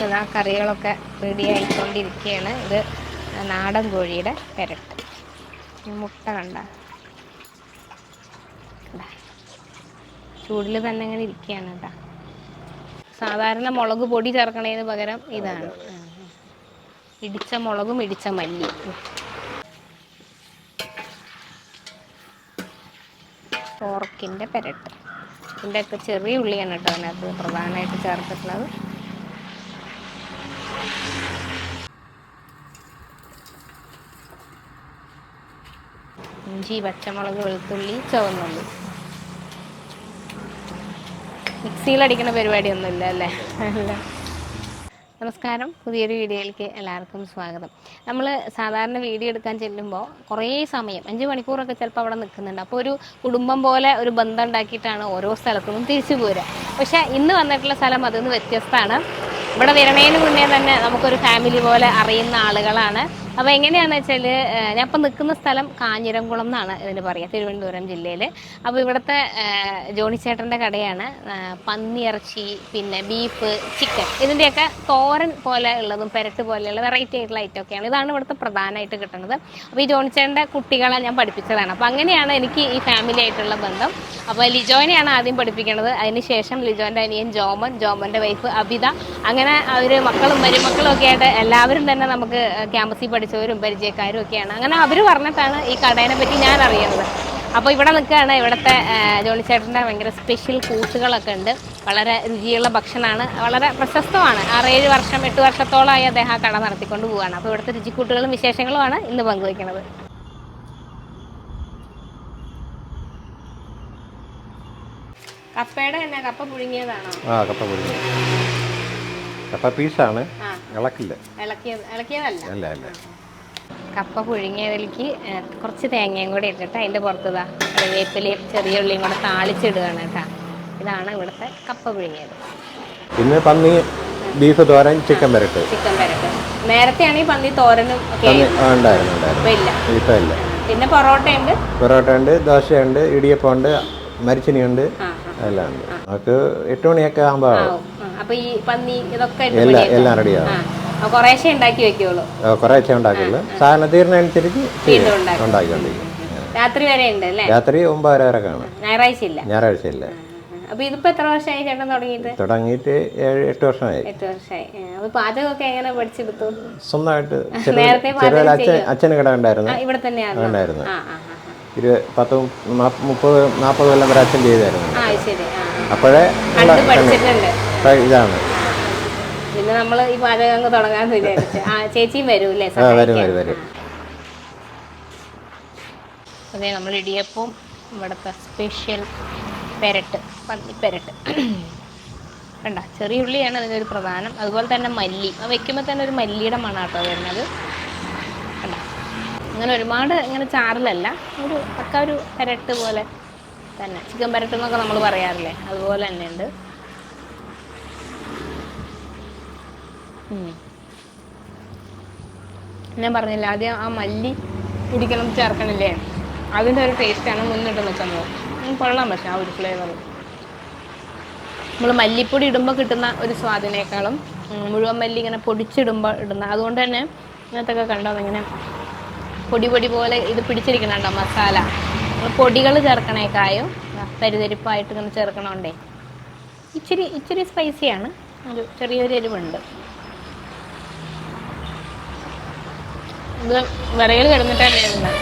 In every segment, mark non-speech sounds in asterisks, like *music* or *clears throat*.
ഇതാ കറികളൊക്കെ റെഡി ആയിക്കൊണ്ടിരിക്കുകയാണ് ഇത് നാടൻ കോഴിയുടെ പെരട്ട്. മുട്ട കണ്ട. ചൂടിൽ തന്നെ ഇങ്ങനെ ഇരിക്കുകയാണ് കേട്ടോ സാധാരണ മുളക് പൊടി ചേർക്കണതിന് പകരം ഇതാണ്. ആ, ആ. ഇടിച്ച മുളകും ഇടിച്ച മല്ലി. പോർക്കിന്റെ പെരട്ട്. ഇതിന്റെയൊക്കെ ചെറിയ ഉള്ളിയാണ് കേട്ടോ അതിനകത്ത് പ്രധാനമായിട്ട് ചേർത്തിട്ടുള്ളത്. ഇഞ്ചി പച്ചമുളക് വെളുത്തുള്ളി ചുവന്നുള്ളി. മിക്സിയിലടിക്കുന്ന പരിപാടിയൊന്നുമില്ല അല്ലേ? അല്ല. നമസ്കാരം. പുതിയൊരു വീഡിയോയിലേക്ക് എല്ലാവർക്കും സ്വാഗതം. നമ്മൾ സാധാരണ വീഡിയോ എടുക്കാൻ ചെല്ലുമ്പോൾ കുറേ സമയം അഞ്ച് മണിക്കൂറൊക്കെ ചിലപ്പോൾ അവിടെ നിൽക്കുന്നുണ്ട്. അപ്പോൾ ഒരു കുടുംബം പോലെ ഒരു ബന്ധം ഉണ്ടാക്കിയിട്ടാണ് ഓരോ സ്ഥലത്തുനിന്നും തിരിച്ചു പോരുക. പക്ഷേ ഇന്ന് വന്നിട്ടുള്ള സ്ഥലം അതിൽ നിന്ന് വ്യത്യസ്തമാണ്. ഇവിടെ വരണേന് മുന്നേ തന്നെ നമുക്കൊരു ഫാമിലി പോലെ അറിയുന്ന ആളുകളാണ്. അപ്പോൾ എങ്ങനെയാണെന്ന് വെച്ചാൽ ഞാൻ ഇപ്പം നിൽക്കുന്ന സ്ഥലം കാഞ്ഞിരംകുളം എന്നാണ് ഇതിന് പറയുക തിരുവനന്തപുരം ജില്ലയിൽ അപ്പോൾ ഇവിടുത്തെ ഏഹ്, ജോണി ചേട്ടന്റെ കടയാണ് പന്നിയിറച്ചി പിന്നെ ബീഫ് ചിക്കൻ. ഇതിന്റെയൊക്കെ തോരൻ പോലെ ഉള്ളതും പെരട്ട് പോലെയുള്ള വെറൈറ്റി ആയിട്ടുള്ള ഐറ്റം ഒക്കെയാണ്. ഇതാണ് ഇവിടുത്തെ പ്രധാനമായിട്ട് കിട്ടുന്നത് അപ്പോൾ ഈ ജോണി ചേട്ടന്റെ കുട്ടികളെ ഞാൻ പഠിപ്പിച്ചതാണ്. അപ്പോൾ അങ്ങനെയാണ് എനിക്ക് ഈ ഫാമിലി ആയിട്ടുള്ള ബന്ധം. അപ്പോൾ ലിജോനെയാണ് ആദ്യം പഠിപ്പിക്കുന്നത് അതിനുശേഷം ലിജോന്റെ അനിയൻ ജോമൻ ജോമന്റെ വൈഫ് അബിത. അങ്ങനെ അവർ മക്കളും മരുമക്കളും ഒക്കെ ആയിട്ട് എല്ലാവരും തന്നെ നമുക്ക് ക്യാമ്പസിൽ പഠിച്ചവരും പരിചയക്കാരും ഒക്കെയാണ്. അങ്ങനെ അവർ പറഞ്ഞിട്ടാണ് ഈ കടേനെ പറ്റി ഞാൻ അറിയുന്നത് അപ്പോൾ ഇവിടെ നിൽക്കുകയാണ് ഇവിടുത്തെ ജോണി ചേട്ടന്റെ ഭയങ്കര സ്പെഷ്യൽ കൂട്ടുകളൊക്കെ ഉണ്ട്. വളരെ രുചിയുള്ള ഭക്ഷണമാണ്. വളരെ പ്രശസ്തമാണ്. ആറേഴ് വർഷം എട്ട് വർഷത്തോളമായി അദ്ദേഹം ആ കട നടത്തിക്കൊണ്ട് പോവുകയാണ്. അപ്പോൾ ഇവിടുത്തെ രുചിക്കൂട്ടുകളും വിശേഷങ്ങളുമാണ് ഇന്ന് പങ്കുവയ്ക്കുന്നത്. കപ്പയുടെ തന്നെ കപ്പ പുഴുങ്ങിയതാണോ? ആ കപ്പ പുഴുങ്ങിയത് കപ്പ പീസാണ്. ഇളക്കില്ല. ഇളക്കിയത് ഇളക്കിയതല്ല? അല്ല അല്ല. കപ്പ പുഴുങ്ങിയതിലേക്ക് കുറച്ച് തേങ്ങയും കൂടി ഇട്ടിട്ട് അതിന്റെ പുറത്തുതാ വേപ്പിലയും ചെറിയ ഉള്ളിയും കൂടെ താളിച്ചിടുകയാണ് കേട്ടോ. ഇതാണ് ഇവിടുത്തെ കപ്പ പുഴുങ്ങിയത്. പിന്നെ പന്നി ബീഫ് തോരൻ ചിക്കൻ വരട്ട് ചിക്കൻ പെരട്ട്. നേരത്തെ ഈ പന്നി തോരനും ഒക്കെ പിന്നെ പൊറോട്ട ഉണ്ട് പൊറോട്ട ഉണ്ട് ഇല്ല. ഇപ്പം ഇല്ല. ഉണ്ട് ദോശയുണ്ട് മരിച്ചിനിയുണ്ട് എല്ലാം ഉണ്ട് നമുക്ക് എട്ട് മണിയൊക്കെ ആകുമ്പോൾ. അപ്പൊ ഈ പന്നി ഇതൊക്കെ എല്ലാം റെഡിയാകും എല്ലാം റെഡിയാവും കുറേശ്ശെ ഉണ്ടാക്കി വെക്കുള്ളൂ. കുറേശ്ശെ ഉണ്ടാക്കുള്ളൂ. സാധനം. ഉണ്ടാക്കിക്കൊണ്ടിരിക്കും. രാത്രി വരെ ഉണ്ട് അല്ലേ? രാത്രി ഒമ്പതര വരെ കാണും. ഞായറാഴ്ച ഇല്ല. ഞായറാഴ്ച ഇല്ല. അപ്പൊ ഇതിപ്പോ എത്ര വർഷമായി ചേട്ടൻ തുടങ്ങിയിട്ട്? തുടങ്ങിയിട്ട് ഏഴ് എട്ട് വർഷമായി. എട്ട് വർഷമായി. അപ്പൊ പാചകമൊക്കെ എങ്ങനെ പഠിച്ചെടുത്തു? സ്വന്തമായിട്ട് *laughs* നേരത്തെ അച്ഛന് കട ഉണ്ടായിരുന്നു. ഇവിടെ തന്നെയാണ് ഉണ്ടായിരുന്നു. ഇരു പത്ത് മുപ്പത് നാൽപ്പത് കൊല്ലം വരെ അച്ഛൻ ചെയ്തായിരുന്നു. അപ്പോഴേ ഇതാണ്. പിന്നെ നമ്മൾ ഈ പാചകം അങ്ങ് തുടങ്ങാന്ന് വിചാരിച്ചു. ആ ചേച്ചിയും വരും അല്ലേ? ആ വരും വരും വരും. അതെ നമ്മൾ ഇടിയപ്പം ഇവിടുത്തെ സ്പെഷ്യൽ പെരട്ട് പന്നിപ്പെരട്ട്. വേണ്ട കണ്ട? ചെറിയ ഉള്ളിയാണ് അതിനൊരു പ്രധാനം. അതുപോലെ തന്നെ മല്ലി. അത് വെക്കുമ്പോൾ തന്നെ ഒരു മല്ലിയുടെ മണാട്ടോ വരുന്നത്. കണ്ട? അങ്ങനെ ഒരുപാട് ഇങ്ങനെ ചാറിലല്ല. ഒരു പക്ക ഒരു പെരട്ട് പോലെ തന്നെ. ചിക്കൻ പെരട്ട് എന്നൊക്കെ നമ്മൾ പറയാറില്ലേ? അതുപോലെ തന്നെ ഉണ്ട് ഉം. ഞാൻ പറഞ്ഞില്ല ആദ്യം ആ മല്ലി കുടിക്കണം ചേർക്കണില്ലേ? അതിന്റെ ഒരു ടേസ്റ്റാണ് മുന്നിട്ട് നിൽക്കുന്നത്. കൊള്ളാൻ കൊള്ളാം പക്ഷെ ആ ഒരു ഫ്ലേവർ നമ്മൾ മല്ലിപ്പൊടി ഇടുമ്പോൾ കിട്ടുന്ന ഒരു സ്വാദിനേക്കാളും മുഴുവൻ മല്ലി ഇങ്ങനെ പൊടിച്ചിടുമ്പോൾ ഇടുന്ന അതുകൊണ്ട് തന്നെ ഇങ്ങനത്തൊക്കെ കണ്ടോ ഇങ്ങനെ പൊടി പൊടി പോലെ ഇത് പിടിച്ചിരിക്കണുണ്ടോ മസാല. പൊടികൾ ചേർക്കണേക്കായും തരിതരിപ്പായിട്ട് ഇങ്ങനെ ചേർക്കണോണ്ടേ. ഇച്ചിരി ഇച്ചിരി സ്പൈസിയാണ് ഒരു ചെറിയൊരു എരിവുണ്ട്. ഇത് വിറയിൽ കിടന്നിട്ടാണ് വേവുന്നത്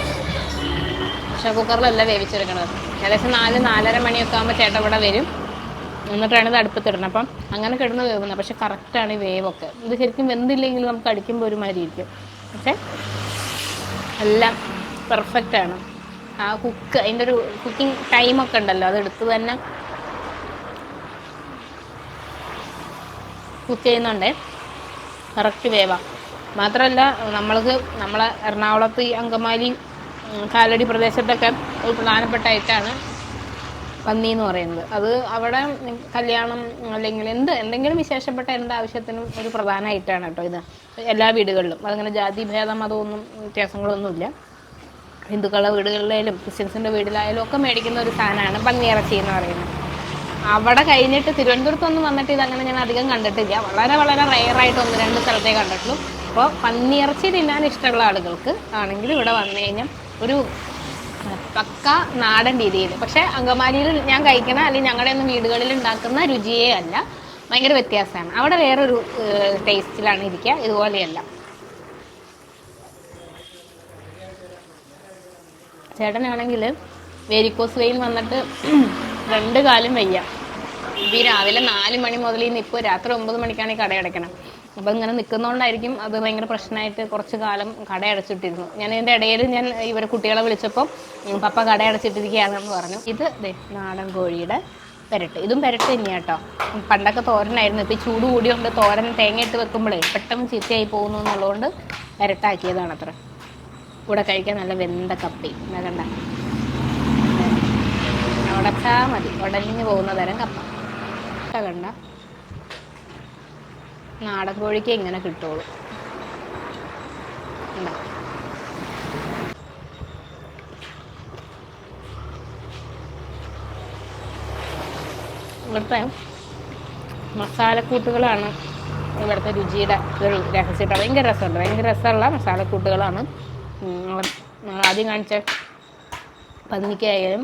പ്രഷർ കുക്കറിലല്ല വേവിച്ചെടുക്കണത്. ഏകദേശം നാല് നാലര മണിയൊക്കെ ആകുമ്പോൾ ചേട്ടൻ ഇവിടെ വരും. എന്നിട്ടാണ് ഇത് അടുപ്പത്തിടുന്നത്. അപ്പം അങ്ങനെ കിടന്ന് വേവുന്നത്. പക്ഷെ കറക്റ്റാണ് ഈ വേവൊക്കെ. ഇത് ശരിക്കും വെന്തില്ലെങ്കിൽ നമുക്ക് അടിക്കുമ്പോൾ ഒരു മാതിരി ഇരിക്കും പക്ഷേ എല്ലാം പെർഫെക്റ്റാണ് ആ കുക്ക് അതിന്റെ ഒരു കുക്കിംഗ് ടൈമൊക്കെ ഉണ്ടല്ലോ. അത് എടുത്ത് തന്നെ കുക്ക് ചെയ്യുന്നുണ്ട്. കറക്റ്റ് വേവാ. മാത്രമല്ല നമ്മൾക്ക് നമ്മളെ എറണാകുളത്ത് ഈ അങ്കമാലി കാലടി പ്രദേശത്തൊക്കെ ഒരു പ്രധാനപ്പെട്ട ഐറ്റാണ് പന്നി എന്ന് പറയുന്നത്. അത് അവിടെ കല്യാണം അല്ലെങ്കിൽ എന്ത് എന്തെങ്കിലും വിശേഷപ്പെട്ട എന്ത് ആവശ്യത്തിനും ഒരു പ്രധാന ഐറ്റാണ് കേട്ടോ ഇത്. എല്ലാ വീടുകളിലും. അതങ്ങനെ ജാതി ഭേദം അതൊന്നും വ്യത്യാസങ്ങളൊന്നുമില്ല. ഹിന്ദുക്കളുടെ വീടുകളിലായാലും ക്രിസ്ത്യൻസിന്റെ വീട്ടിലായാലും ഒക്കെ മേടിക്കുന്ന ഒരു സാധനമാണ് പന്നിയിറച്ചി എന്ന് പറയുന്നത്. അവിടെ കഴിഞ്ഞിട്ട് തിരുവനന്തപുരത്തൊന്നും വന്നിട്ട് ഇതങ്ങനെ ഞാൻ അധികം കണ്ടിട്ടില്ല. വളരെ വളരെ റയറായിട്ട് ഒന്ന് രണ്ട് സ്ഥലത്തേ കണ്ടിട്ടുള്ളൂ. അപ്പോൾ പന്നിയിറച്ചി തിന്നാൻ ഇഷ്ടമുള്ള ആളുകൾക്ക് ആണെങ്കിൽ ഇവിടെ വന്നു കഴിഞ്ഞാൽ ഒരു പക്ക നാടൻ രീതിയിൽ. പക്ഷേ അങ്കമാലിയിൽ ഞാൻ കഴിക്കണ അല്ലെങ്കിൽ ഞങ്ങളുടെ ഒന്നും വീടുകളിൽ ഉണ്ടാക്കുന്ന രുചിയേ അല്ല. ഭയങ്കര വ്യത്യാസമാണ്. അവിടെ വേറൊരു ടേസ്റ്റിലാണ് ഇരിക്കുക. ഇതുപോലെയല്ല. ചേട്ടനാണെങ്കിൽ വേരിക്കോസ് വെയിൽ വന്നിട്ട് *clears throat* രണ്ട് കാലം വയ്യ. ഈ രാവിലെ നാല് മണി മുതൽ ഇന്ന് ഇപ്പോൾ രാത്രി ഒമ്പത് മണിക്കാണ് ഈ കട അപ്പോൾ ഇങ്ങനെ നിൽക്കുന്നതുകൊണ്ടായിരിക്കും അത് ഭയങ്കര പ്രശ്നമായിട്ട് കുറച്ച് കാലം കട അടച്ചിട്ടിരുന്നു. ഞാൻ ഇതിന്റെ ഇടയിൽ ഞാൻ ഇവരെ കുട്ടികളെ വിളിച്ചപ്പോൾ പപ്പ കട അടച്ചിട്ടിരിക്കുകയാണെന്ന് പറഞ്ഞു. ഇത് നാടൻ കോഴിയുടെ പെരട്ട്. ഇതും പെരട്ട് തന്നെയാണ് കേട്ടോ പണ്ടൊക്കെ തോരനായിരുന്നു. ഇപ്പോൾ ചൂട് കൂടിയുണ്ട് തോരൻ തേങ്ങ ഇട്ട് വെക്കുമ്പോഴേ പെട്ടെന്ന് ചീത്തയായി പോകുന്നു എന്നുള്ളതുകൊണ്ട് പെരട്ടാക്കിയതാണ് അത്ര. കൂടെ കഴിക്കാൻ നല്ല വെന്ത കപ്പി. എന്നാ കണ്ട. ഉടച്ചാ മതി. ഉടഞ്ഞു പോകുന്ന തരം കപ്പ. കണ്ട. നാടൻ കോഴിക്ക് ഇങ്ങനെ കിട്ടുള്ളൂ? ഇവിടുത്തെ മസാലക്കൂട്ടുകളാണ് ഇവിടുത്തെ രുചിയുടെ ഒരു രഹസ്യമായിട്ട്. ഭയങ്കര രസമുണ്ട്. ഭയങ്കര രസമുള്ള മസാലക്കൂട്ടുകളാണ്. ആദ്യം കാണിച്ച പന്നിക്കായാലും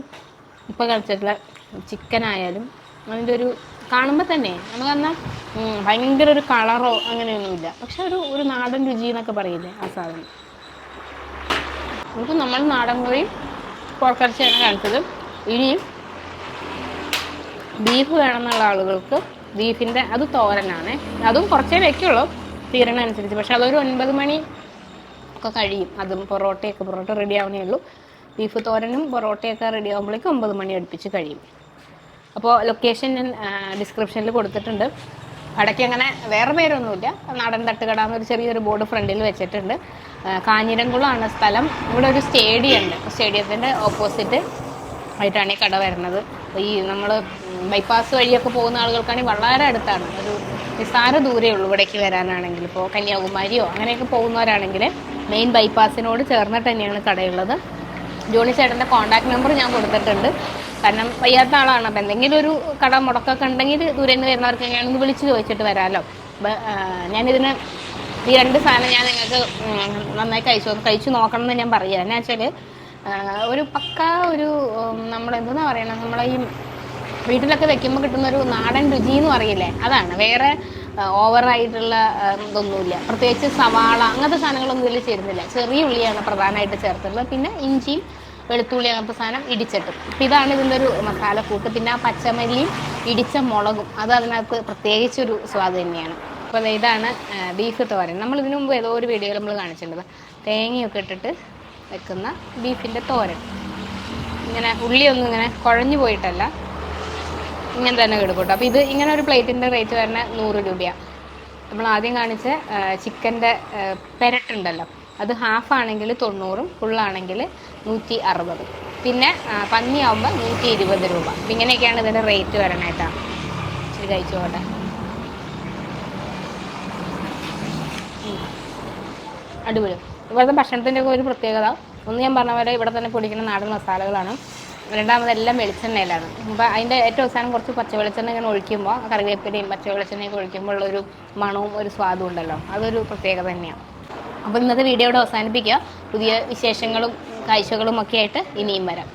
ഇപ്പോൾ കാണിച്ചിട്ടുള്ള ചിക്കനായാലും അതിന്റെ ഒരു കാണുമ്പോൾ തന്നെ നമുക്ക് എന്നാൽ ഭയങ്കര ഒരു കളറോ അങ്ങനെയൊന്നുമില്ല. പക്ഷെ ഒരു ഒരു നാടൻ രുചി എന്നൊക്കെ പറയില്ലേ ആ സാധനം. നമുക്ക് നമ്മൾ നാടൻ കോഴി പുറക്കറച്ചിയാണ് കാണിച്ചത്. ഇനിയും ബീഫ് വേണമെന്നുള്ള ആളുകൾക്ക് ബീഫിന്റെ അത് തോരനാണ്. അതും കുറച്ചേ വെക്കുള്ളൂ തീരണ അനുസരിച്ച്. പക്ഷെ അതൊരു ഒൻപത് മണി ഒക്കെ കഴിയും. അതും പൊറോട്ടയൊക്കെ പൊറോട്ട റെഡി ആവുന്നേ ഉള്ളൂ. ബീഫ് തോരനും പൊറോട്ടയൊക്കെ റെഡി ആകുമ്പോഴേക്കും ഒമ്പത് മണി അടുപ്പിച്ച് കഴിയും. അപ്പോൾ ലൊക്കേഷൻ ഞാൻ ഡിസ്ക്രിപ്ഷനിൽ കൊടുത്തിട്ടുണ്ട്. കടയ്ക്ക് അങ്ങനെ വേറെ പേരൊന്നുമില്ല. നാടൻ തട്ടുകട എന്നൊരു ചെറിയൊരു ബോർഡ് ഫ്രണ്ടിൽ വെച്ചിട്ടുണ്ട്. കാഞ്ഞിരംകുളമാണ് സ്ഥലം. ഇവിടെ ഒരു സ്റ്റേഡിയം ഉണ്ട്. സ്റ്റേഡിയത്തിന്റെ ഓപ്പോസിറ്റ് ആയിട്ടാണ് ഈ കട വരുന്നത്. ഈ നമ്മൾ ബൈപ്പാസ് വഴിയൊക്കെ പോകുന്ന ആളുകൾക്കാണെങ്കിൽ വളരെ അടുത്താണ്. ഒരു നിസ്സാര ദൂരേ ഉള്ളൂ ഇവിടേക്ക് വരാനാണെങ്കിൽ. ഇപ്പോൾ കന്യാകുമാരിയോ അങ്ങനെയൊക്കെ പോകുന്നവരാണെങ്കിൽ മെയിൻ ബൈപ്പാസിനോട് ചേർന്നിട്ട് തന്നെയാണ് കടയുള്ളത്. ജോണി ചേട്ടന്റെ കോൺടാക്ട് നമ്പർ ഞാൻ കൊടുത്തിട്ടുണ്ട്. കാരണം വയ്യാത്ത ആളാണ്. അപ്പം എന്തെങ്കിലും ഒരു കട മുടക്കൊക്കെ ഉണ്ടെങ്കിൽ ദൂരെ നിന്ന് വരുന്നവർക്ക് ഞാനൊന്ന് വിളിച്ച് ചോദിച്ചിട്ട് വരാമല്ലോ അപ്പം ഞാനിതിന് ഈ രണ്ട് സാധനം ഞാൻ നിങ്ങൾക്ക് നന്നായി കഴിച്ചു കഴിച്ചു നോക്കണം എന്ന് ഞാൻ പറയുക എന്നാ വെച്ചാൽ ഒരു പക്ക ഒരു നമ്മളെന്താ പറയണത് നമ്മളെ ഈ വീട്ടിലൊക്കെ വെക്കുമ്പോൾ കിട്ടുന്ന ഒരു നാടൻ രുചി എന്ന് പറയില്ലേ? അതാണ്. വേറെ ഓവറായിട്ടുള്ള ഇതൊന്നുമില്ല. പ്രത്യേകിച്ച് സവാള അങ്ങനത്തെ സാധനങ്ങളൊന്നും ഇതിൽ ചേരുന്നില്ല. ചെറിയ ഉള്ളിയാണ് പ്രധാനമായിട്ട് ചേർത്തുള്ളത്. പിന്നെ ഇഞ്ചിയും വെളുത്തുള്ളി അങ്ങനത്തെ സാധനം ഇടിച്ചിട്ടും. അപ്പം ഇതാണ് ഇതിന്റെ ഒരു മസാലക്കൂട്ട് പിന്നെ ആ പച്ചമല്ലിയും ഇടിച്ച മുളകും അത് അതിനകത്ത് പ്രത്യേകിച്ചൊരു സ്വാദ് തന്നെയാണ്. അപ്പോൾ ഇതാണ് ബീഫ് തോരൻ നമ്മൾ ഇതിനു മുമ്പ് ഏതോ ഒരു വീഡിയോയിൽ നമ്മൾ കാണിച്ചിട്ടുണ്ട്. തേങ്ങയൊക്കെ ഇട്ടിട്ട് വെക്കുന്ന ബീഫിന്റെ തോരൻ. ഇങ്ങനെ ഉള്ളിയൊന്നും ഇങ്ങനെ കുഴഞ്ഞു പോയിട്ടല്ല. ഇങ്ങനെ തന്നെ കിടക്കും അപ്പോൾ ഇത് ഇങ്ങനെ ഒരു പ്ലേറ്റിന്റെ റേറ്റ് വരുന്നത് നൂറ് രൂപയാണ്. നമ്മൾ ആദ്യം കാണിച്ച ചിക്കന്റെ പെരട്ടുണ്ടല്ലോ. അത് ഹാഫ് ആണെങ്കിൽ തൊണ്ണൂറും ഫുള്ളാണെങ്കിൽ നൂറ്റി അറുപത് പിന്നെ പന്നി പന്നിയാവുമ്പോൾ നൂറ്റി ഇരുപത് രൂപ ഇങ്ങനെയൊക്കെയാണ് ഇതിന്റെ റേറ്റ് വരണേട്ടാ ഇച്ചിരി കഴിച്ചോട്ടെ. അടിപൊളി. ഇവിടുത്തെ ഭക്ഷണത്തിന്റെ ഒക്കെ ഒരു പ്രത്യേകത. ഒന്ന് ഞാൻ പറഞ്ഞ പോലെ ഇവിടെ തന്നെ പൊടിക്കുന്ന നാടൻ മസാലകളാണ്. രണ്ടാമത് എല്ലാം വെളിച്ചെണ്ണയിലാണ്. അപ്പോൾ അതിന്റെ ഏറ്റവും അവസാനം കുറച്ച് പച്ച വെളിച്ചെണ്ണ ഇങ്ങനെ ഒഴിക്കുമ്പോൾ കറിവേപ്പിലയും പച്ച വെളിച്ചെണ്ണയൊക്കെ ഒഴിക്കുമ്പോൾ ഉള്ളൊരു മണവും ഒരു സ്വാദും ഉണ്ടല്ലോ. അതൊരു പ്രത്യേകത തന്നെയാണ്. അപ്പോൾ ഇന്നത്തെ വീഡിയോ ഇവിടെ അവസാനിപ്പിക്കുക. പുതിയ വിശേഷങ്ങളും കാഴ്ചകളും ഒക്കെ ആയിട്ട് ഇനിയും വരാം.